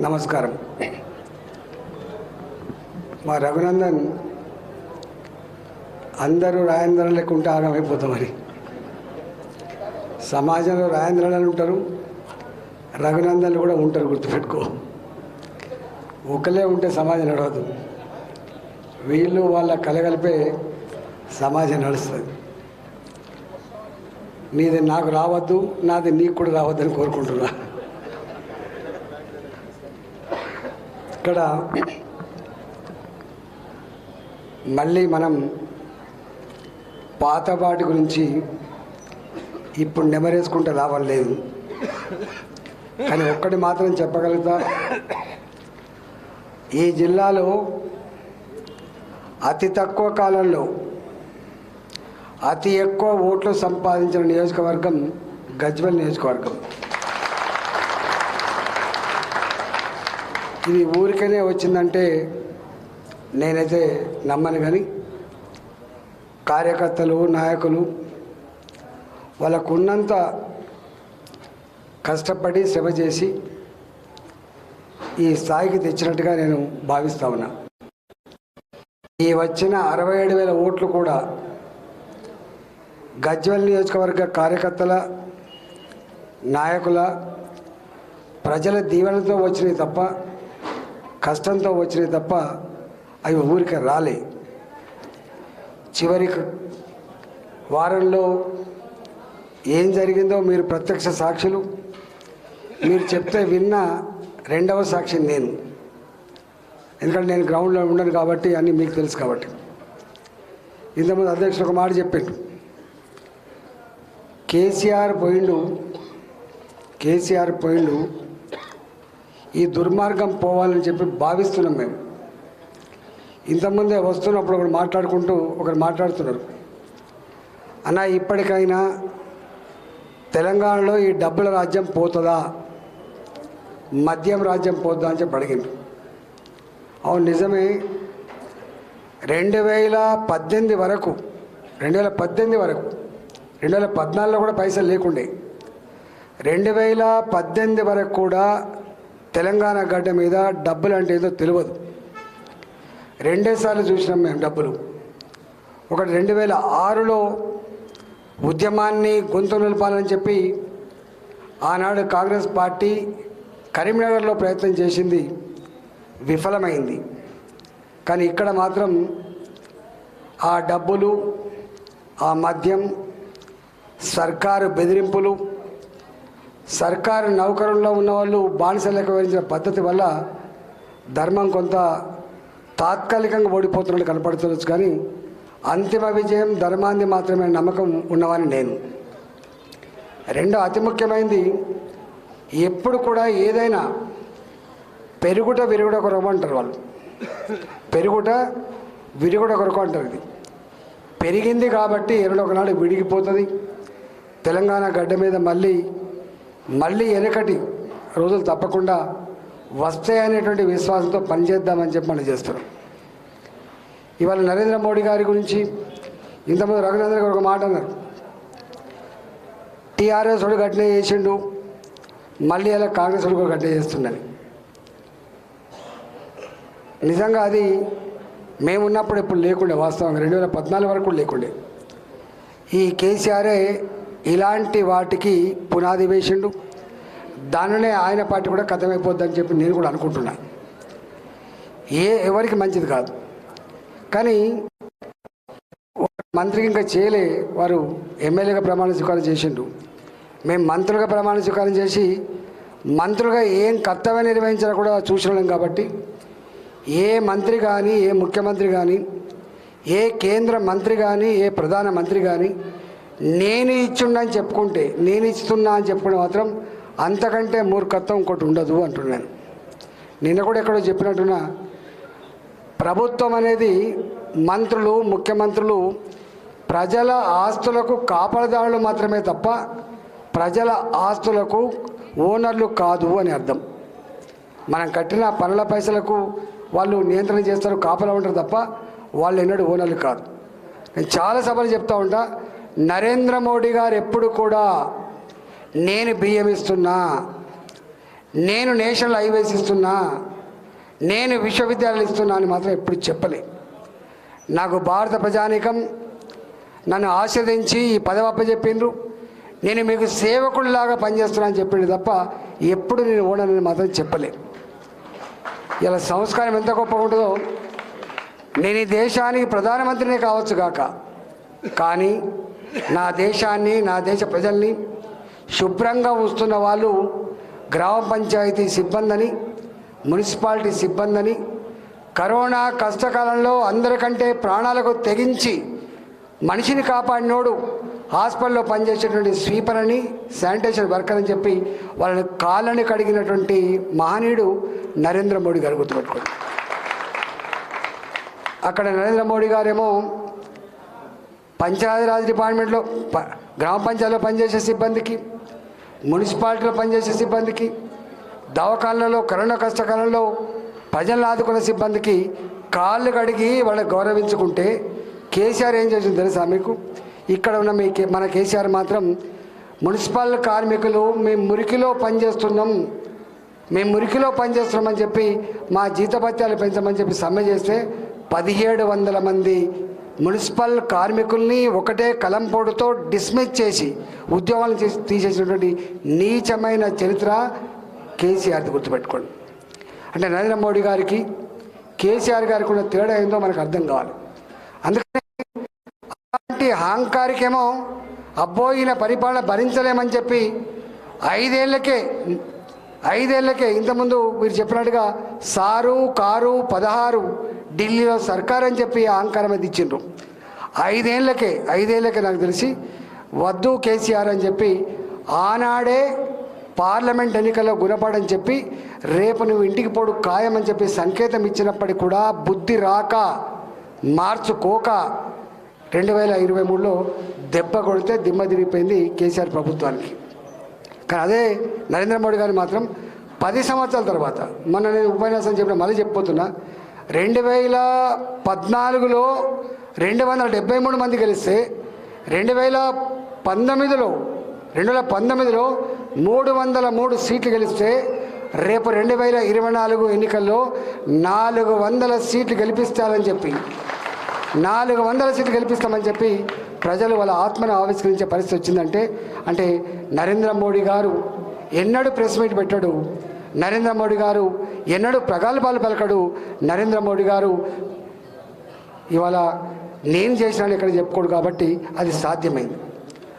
నమస్కారం. మా రఘునందన్ అందరూ రాయంద్రం లెక్క ఉంటే ఆగమైపోతామని సమాజంలో రాయంద్రాలు ఉంటారు రఘునందన్లు కూడా ఉంటారు గుర్తుపెట్టుకో. ఒకలే ఉంటే సమాజం నడవదు. వీళ్ళు వాళ్ళ కలగలిపే సమాజం నడుస్తుంది. నీది నాకు రావద్దు నాది నీకు కూడా రావద్దని కోరుకుంటున్నా. ఇక్కడ మళ్ళీ మనం పాత వాటి గురించి ఇప్పుడు నెమరేసుకుంటే లాభం లేదు. కానీ ఒక్కటి మాత్రం చెప్పగలుగుతా. ఈ జిల్లాలో అతి తక్కువ కాలంలో అతి ఎక్కువ ఓట్లు సంపాదించిన నియోజకవర్గం గజ్వల్ నియోజకవర్గం. ఇది ఊరికనే వచ్చిందంటే నేనైతే నమ్మను కానీ కార్యకర్తలు నాయకులు వాళ్ళకున్నంత కష్టపడి శ్రమ చేసి ఈ స్థాయికి తెచ్చినట్టుగా నేను భావిస్తా ఉన్నా. ఈ వచ్చిన అరవై ఏడు వేల ఓట్లు కూడా గజ్వల్ నియోజకవర్గ కార్యకర్తల నాయకుల ప్రజల దీవెనతో వచ్చినాయి తప్ప కష్టంతో వచ్చినాయి తప్ప అవి ఊరికి రాలే. చివరి వారంలో ఏం జరిగిందో మీరు ప్రత్యక్ష సాక్షులు. మీరు చెప్తే విన్న రెండవ సాక్షి నేను. ఎందుకంటే నేను గ్రౌండ్లో ఉండను కాబట్టి అన్నీ మీకు తెలుసు కాబట్టి. ఇంతకుముందు అధ్యక్షుడు ఒక మాట చెప్పిండు. కేసీఆర్ పోయిండు కేసీఆర్ పోయిండు ఈ దుర్మార్గం పోవాలని చెప్పి భావిస్తున్నాం మేము. ఇంతకుముందే వస్తున్నప్పుడు ఒకరు మాట్లాడుకుంటూ ఒకరు మాట్లాడుతున్నారు. అన్న ఇప్పటికైనా తెలంగాణలో ఈ డబ్బుల రాజ్యం పోతుందా? మద్యం రాజ్యం పోతుందా అని చెప్పి అడిగింది అవును నిజమే. రెండు వేల పద్దెనిమిది వరకు రెండు వేల పద్దెనిమిది వరకు రెండు వేల పద్నాలుగులో కూడా పైసలు లేకుండే. రెండు వేల పద్దెనిమిది వరకు కూడా తెలంగాణ గడ్డ మీద డబ్బులు అంటే ఏదో తెలియదు. రెండేసార్లు చూసినాం మేము డబ్బులు. ఒకటి రెండు వేల ఆరులో ఉద్యమాన్ని గొంతు నిలపాలని చెప్పి ఆనాడు కాంగ్రెస్ పార్టీ కరీంనగర్లో ప్రయత్నం చేసింది. విఫలమైంది. కానీ ఇక్కడ మాత్రం ఆ డబ్బులు ఆ మద్యం సర్కారు బెదిరింపులు సర్కారు నౌకరుల్లో ఉన్న వాళ్ళు బానిసలకు వివరించిన పద్ధతి వల్ల ధర్మం కొంత తాత్కాలికంగా ఓడిపోతున్నట్టు కనపడుతుండొచ్చు కానీ అంతిమ విజయం ధర్మాన్ని మాత్రమే నమ్మకం ఉన్నవాని నేను. రెండో అతి ముఖ్యమైనది ఎప్పుడు కూడా ఏదైనా పెరుగుట విరుగుట కొరకు అంటారు వాళ్ళు. పెరుగుట విరుగుట కొరకు అంటారు ఇది. పెరిగింది కాబట్టి ఎన్నడో ఒకనాడు విడిగిపోతుంది. తెలంగాణ గడ్డ మీద మళ్ళీ మళ్ళీ వెనకటి రోజులు తప్పకుండా వస్తాయనేటువంటి విశ్వాసంతో పనిచేద్దామని చెప్పి మనం చేస్తున్నాం. ఇవాళ నరేంద్ర మోడీ గారి గురించి ఇంతకుముందు రఘునందర్ గారు ఒక మాట అన్నారు. టీఆర్ఎస్ వాడు ఘటన చేసిండు మళ్ళీ అలా కాంగ్రెస్ వాడు కూడా గట్టినే చేస్తుండని. నిజంగా అది మేమున్నప్పుడు ఎప్పుడు లేకుండే వాస్తవంగా రెండు వేల పద్నాలుగు వరకు లేకుండే. ఈ కేసీఆరే ఇలాంటి వాటికి పునాది వేసిండు. దానినే ఆయన పార్టీ కూడా కథమైపోద్దని చెప్పి నేను కూడా అనుకుంటున్నా. ఏ ఎవరికి మంచిది కాదు. కానీ మంత్రికి ఇంకా చేయలే వారు ఎమ్మెల్యేగా ప్రమాణ స్వీకారం చేసిండు. మేము మంత్రులుగా ప్రమాణ స్వీకారం చేసి మంత్రులుగా ఏం కర్తవ్యం నిర్వహించాలో కూడా చూసినాం కాబట్టి ఏ మంత్రి కానీ ఏ ముఖ్యమంత్రి కానీ ఏ కేంద్ర మంత్రి కానీ ఏ ప్రధాన మంత్రి కానీ నేను ఇచ్చుండని చెప్పుకుంటే నేను ఇస్తున్నా అని చెప్పుకుంటే మాత్రం అంతకంటే మూర్ఖత్వం ఇంకోటి ఉండదు అంటున్నాను. నిన్న కూడా ఎక్కడో చెప్పినట్టున్నా ప్రభుత్వం అనేది మంత్రులు ముఖ్యమంత్రులు ప్రజల ఆస్తులకు కాపలదారులు మాత్రమే తప్ప ప్రజల ఆస్తులకు ఓనర్లు కాదు అని అర్థం. మనం కట్టిన పనుల పైసలకు వాళ్ళు నియంత్రణ చేస్తారు కాపలా ఉంటారు తప్ప వాళ్ళు ఎన్నడూ ఓనర్లు కాదు. నేను చాలా సభలు చెప్తా ఉంటా నరేంద్ర మోడీ గారు ఎప్పుడు కూడా నేను బియ్యం ఇస్తున్నా నేను నేషనల్ హైవేస్ ఇస్తున్నా నేను విశ్వవిద్యాలయాలు ఇస్తున్నా అని మాత్రం ఎప్పుడు చెప్పలే. నాకు భారత ప్రజానీకం నన్ను ఆశ్రదించి ఈ పదవి అప్పచెప్పిండ్రు. నేను మీకు సేవకుడిలాగా పనిచేస్తున్నా అని చెప్పిండు తప్ప ఎప్పుడు నేను ఓడనని మాత్రం చెప్పలే. ఇలా సంస్కారం ఎంత గొప్ప ఉంటుందో నేను ఈ దేశానికి ప్రధానమంత్రినే కావచ్చు కాక. కానీ నా దేశాన్ని నా దేశ ప్రజల్ని శుభ్రంగా ఉంచుతున్న వాళ్ళు గ్రామ పంచాయతీ సిబ్బందని మున్సిపాలిటీ సిబ్బందని కరోనా కష్టకాలంలో అందరికంటే ప్రాణాలకు తెగించి మనిషిని కాపాడినోడు హాస్పిటల్లో పనిచేసేటువంటి స్వీపర్ అని శానిటేషన్ వర్కర్ అని చెప్పి వాళ్ళని కాళ్ళని కడిగినటువంటి మహనీయుడు నరేంద్ర మోడీ గారు గుర్తుపెట్టుకోండి. అక్కడ నరేంద్ర మోడీ గారేమో పంచాయతీరాజ్ డిపార్ట్మెంట్లో ప- గ్రామ పంచాయతీలో పనిచేసే సిబ్బందికి మున్సిపాలిటీలో పనిచేసే సిబ్బందికి దవాఖానలలో కరోనా కష్టకాలంలో ప్రజలను ఆదుకున్న సిబ్బందికి కాళ్ళు కడిగి వాళ్ళని గౌరవించుకుంటే కేసీఆర్ ఏం చేసింది తెలుసా మీకు? ఇక్కడ ఉన్న మీ మన కేసీఆర్ మాత్రం మున్సిపల్ కార్మికులు మేము మురికిలో పనిచేస్తున్నాం మేము మురికిలో పనిచేస్తున్నామని చెప్పి మా జీతభత్యాలు పెంచమని చెప్పి సమ్మె చేస్తే పదిహేడు వందల మంది మున్సిపల్ కార్మికుల్ని ఒకటే కలంపోటుతో డిస్మిస్ చేసి ఉద్యోగాలను చేసి తీసేసినటువంటి నీచమైన చరిత్ర కేసీఆర్ది గుర్తుపెట్టుకోండి. అంటే నరేంద్ర మోడీ గారికి కేసీఆర్ గారికి ఉన్న తేడా ఏందో మనకు అర్థం కావాలి. అందుకని అలాంటి అహంకారికేమో అబ్బో ఈయన పరిపాలన భరించలేమని చెప్పి ఐదేళ్ళకే ఐదేళ్ళకే ఇంతకుముందు మీరు చెప్పినట్టుగా సారు కారు పదహారు ఢిల్లీలో సర్కార్ అని చెప్పి అహంకారం అది ఇచ్చిండ్రు. ఐదేళ్ళకే ఐదేళ్ళకే నాకు తెలిసి వద్దు కేసీఆర్ అని చెప్పి ఆనాడే పార్లమెంట్ ఎన్నికల్లో గుణపడని చెప్పి రేపు నువ్వు ఇంటికి పోడు ఖాయమని చెప్పి సంకేతం ఇచ్చినప్పటికీ కూడా బుద్ధి రాక మార్చుకోక రెండు వేల ఇరవై మూడులో దెబ్బ కొడితే దిమ్మ తిరిగిపోయింది కేసీఆర్ ప్రభుత్వానికి. కానీ అదే నరేంద్ర మోడీ గారు మాత్రం పది సంవత్సరాల తర్వాత మొన్న నేను ఉపన్యాసం చెప్పిన మళ్ళీ చెప్పిపోతున్నా రెండు వేల పద్నాలుగులో రెండు వందల డెబ్బై మూడు మంది గెలిస్తే రెండు వేల పంతొమ్మిదిలో రెండు వేల పంతొమ్మిదిలో మూడు వందల మూడు సీట్లు గెలిస్తే రేపు రెండు వేల ఇరవై నాలుగు ఎన్నికల్లో నాలుగు వందల సీట్లు గెలిపిస్తారని చెప్పి నాలుగు వందల సీట్లు గెలిపిస్తామని చెప్పి ప్రజలు వాళ్ళ ఆత్మను ఆవిష్కరించే పరిస్థితి వచ్చిందంటే అంటే నరేంద్ర మోడీ గారు ఎన్నడూ ప్రెస్ మీట్ పెట్టాడు నరేంద్ర మోడీ గారు ఎన్నడూ ప్రగల్భాలు పలకడు. నరేంద్ర మోడీ గారు ఇవాళ నేను చేసినాను ఇక్కడ చెప్పుకోడు కాబట్టి అది సాధ్యమైంది.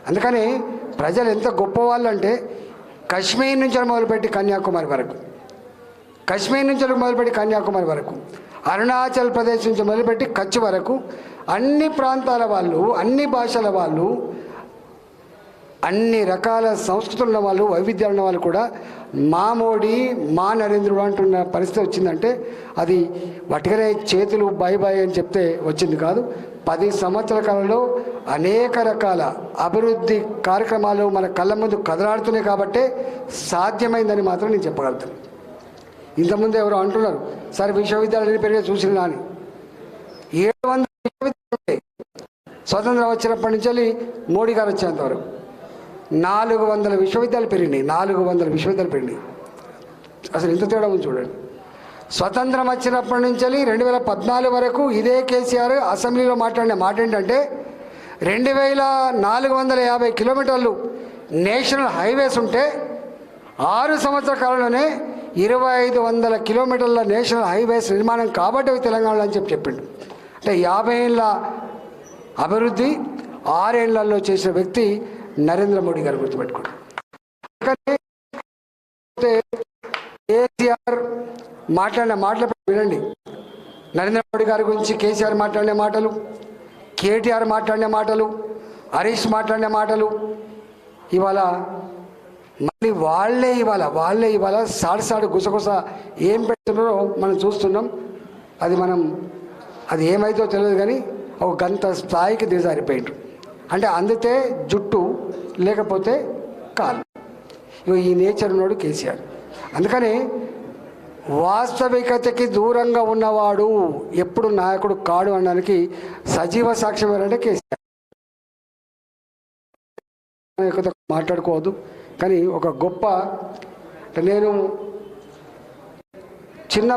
అందుకని ప్రజలు ఎంత గొప్పవాళ్ళు అంటే కశ్మీర్ నుంచి మొదలుపెట్టి కన్యాకుమారి వరకు. కశ్మీర్ నుంచి మొదలుపెట్టి కన్యాకుమారి వరకు. అరుణాచల్ ప్రదేశ్ నుంచి మొదలుపెట్టి కచ్ వరకు. అన్ని ప్రాంతాల వాళ్ళు అన్ని భాషల వాళ్ళు అన్ని రకాల సంస్కృతులు ఉన్న వాళ్ళు వైవిధ్యాలు ఉన్న వాళ్ళు కూడా మా మోడీ మా నరేంద్రుడు అంటున్న పరిస్థితి వచ్చిందంటే అది వటికనే చేతులు బాయ్ బాయ్ అని చెప్తే వచ్చింది కాదు. పది సంవత్సరాల కాలంలో అనేక రకాల అభివృద్ధి కార్యక్రమాలు మన కళ్ళ ముందు కదలాడుతున్నాయి కాబట్టే సాధ్యమైందని మాత్రం నేను చెప్పగలుగుతాను. ఇంతకుముందు ఎవరు అంటున్నారు సార్ విశ్వవిద్యాలయాలు పెరిగే చూసినా అని ఏడు వందల విశ్వవిద్యాలయాలు స్వతంత్రం వచ్చినప్పటి నుంచి వెళ్ళి మోడీ గారు వచ్చేంతవరకు నాలుగు వందల విశ్వవిద్యాలయాలు పెరిగినాయి. నాలుగు వందల విశ్వవిద్యాలయాలు పెరిగినాయి. అసలు ఎంత తేడా ఉంది చూడండి. స్వతంత్రం వచ్చినప్పటి నుంచి రెండు వేల పద్నాలుగు వరకు ఇదే కేసీఆర్ అసెంబ్లీలో మాట్లాడిన మాట ఏంటంటే రెండు వేల నాలుగు వందల యాభై కిలోమీటర్లు నేషనల్ హైవేస్ ఉంటే ఆరు సంవత్సర కాలంలోనే ఇరవై ఐదు వందల కిలోమీటర్ల నేషనల్ హైవేస్ నిర్మాణం కాబట్టి అవి తెలంగాణలో అని చెప్పి చెప్పిండు. అంటే యాభై ఏళ్ళ అభివృద్ధి ఆరేళ్ళలో చేసిన వ్యక్తి నరేంద్ర మోడీ గారు గుర్తుపెట్టుకోండి కేసీఆర్ మాట్లాడిన మాటలు వినండి. నరేంద్ర మోడీ గారి గురించి కేసీఆర్ మాట్లాడిన మాటలు కేటీఆర్ మాట్లాడిన మాటలు హరీష్ మాట్లాడిన మాటలు ఇవాళ మళ్ళీ వాళ్ళే ఇవాళ వాళ్ళే ఇవాళ సాడు సాడు గుసగుస ఏం పెడుతున్నారో మనం చూస్తున్నాం. అది మనం అది ఏమైతో తెలియదు కానీ ఒక గంట స్థాయికి దిగజారిపోయిండ్రు. అంటే అందితే జుట్టు లేకపోతే కాలు. ఇగో ఈ నేచర్ ఉన్నాడు కేసీఆర్. అందుకని వాస్తవికతకి దూరంగా ఉన్నవాడు ఎప్పుడు నాయకుడు కాడు అనడానికి సజీవ సాక్ష్యం ఏంటంటే కేసీఆర్. మాట్లాడుకోవద్దు. కానీ ఒక గొప్ప నేను